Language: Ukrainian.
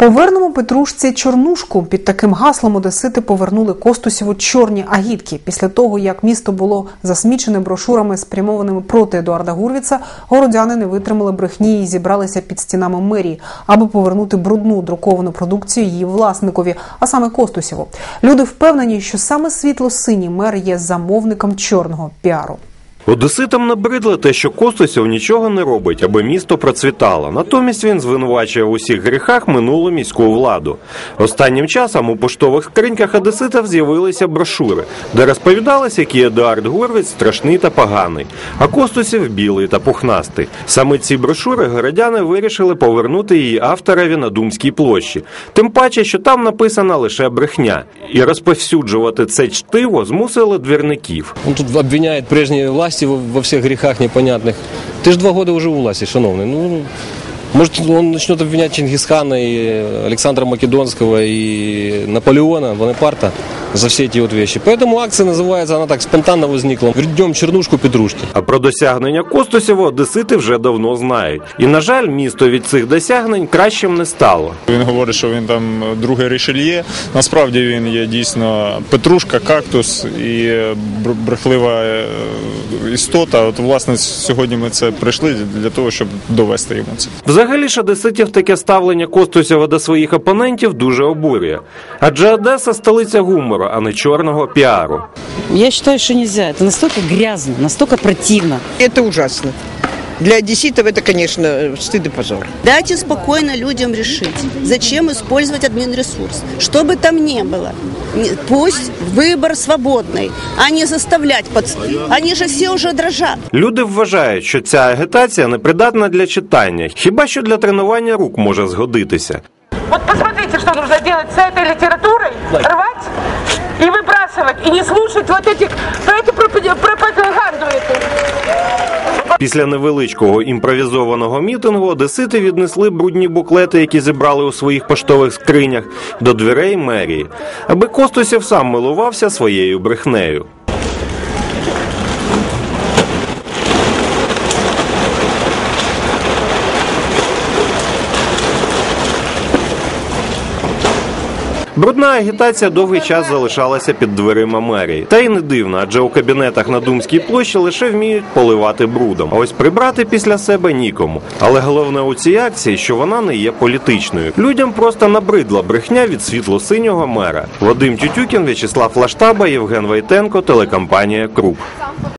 Повернемо Петрушці Чорнушку. Під таким гаслом одесити повернули Костусєву чорні агітки. Після того, як місто було засмічене брошурами, спрямованими проти Едуарда Гурвіца, городяни не витримали брехні і зібралися під стінами мерії, аби повернути брудну друковану продукцію її власникові, а саме Костусєву. Люди впевнені, що саме світло-синій мер є замовником чорного піару. Одеситам набридло те, що Костусів нічого не робить, аби місто процвітало. Натомість він звинувачує в усіх гріхах минулу міську владу. Останнім часом у поштових скриньках одеситів з'явилися брошури, де розповідалось, який Едуард Горвіц страшний та поганий, а Костусів білий та пухнастий. Саме ці брошури городяни вирішили повернути її авторові на Думській площі. Тим паче, що там написана лише брехня, і розповсюджувати це чтиво змусили двірників. Он тут обвиняет прежние власти во, во всех грехах непонятных. Ты же два года уже у власти, шановный. Ну, может, он начнет обвинять Чингисхана и Александра Македонского и Наполеона, Бонапарта за все эти вот вещи. Поэтому акция называется, она так спонтанно возникла. Вернем чернушку Петрушки. А про досягнення Костусєва одесити вже давно знають. І, на жаль, місто від цих досягнень кращим не стало. Він говорить, що він там другий рішельє. Насправді він є дійсно петрушка, кактус і бр- брехлива е, істота. От власне сьогодні ми це прийшли для того, щоб довести йому це. Взагалі ж одеситів таке ставлення Костусєва до своїх опонентів дуже обурює. Адже Одеса столиця гумору, а не чорного піару. Я считаю, что нельзя. Это настолько грязно, настолько противно. Это ужасно. Для одесситов это, конечно, стыд и позор. Дайте спокойно людям решить, зачем использовать админресурс. Что бы там ни было, не- пусть выбор свободный, а не заставлять. Под... Они же все уже дрожат. Люди вважають, що ця агітація непридатна для читання, хіба що для тренування рук може згодитися. Вот посмотрите, что нужно делать с этой литературой. Рвать и выбрасывать. И не слушать вот этих, про эту пропаги- пропаганду эту. Після невеличкого імпровізованого мітингу одесити віднесли брудні буклети, які зібрали у своїх поштових скринях, до дверей мерії, аби Костусів сам милувався своєю брехнею. Брудна агітація довгий час залишалася під дверима мерії. Та й не дивно, адже у кабінетах на Думській площі лише вміють поливати брудом. А ось прибрати після себе нікому. Але головне у цій акції, що вона не є політичною. Людям просто набридла брехня від світло-синього мера. Вадим Тютюкін, В'ячеслав Лаштаба, Євген Вайтенко, телекомпанія Круп.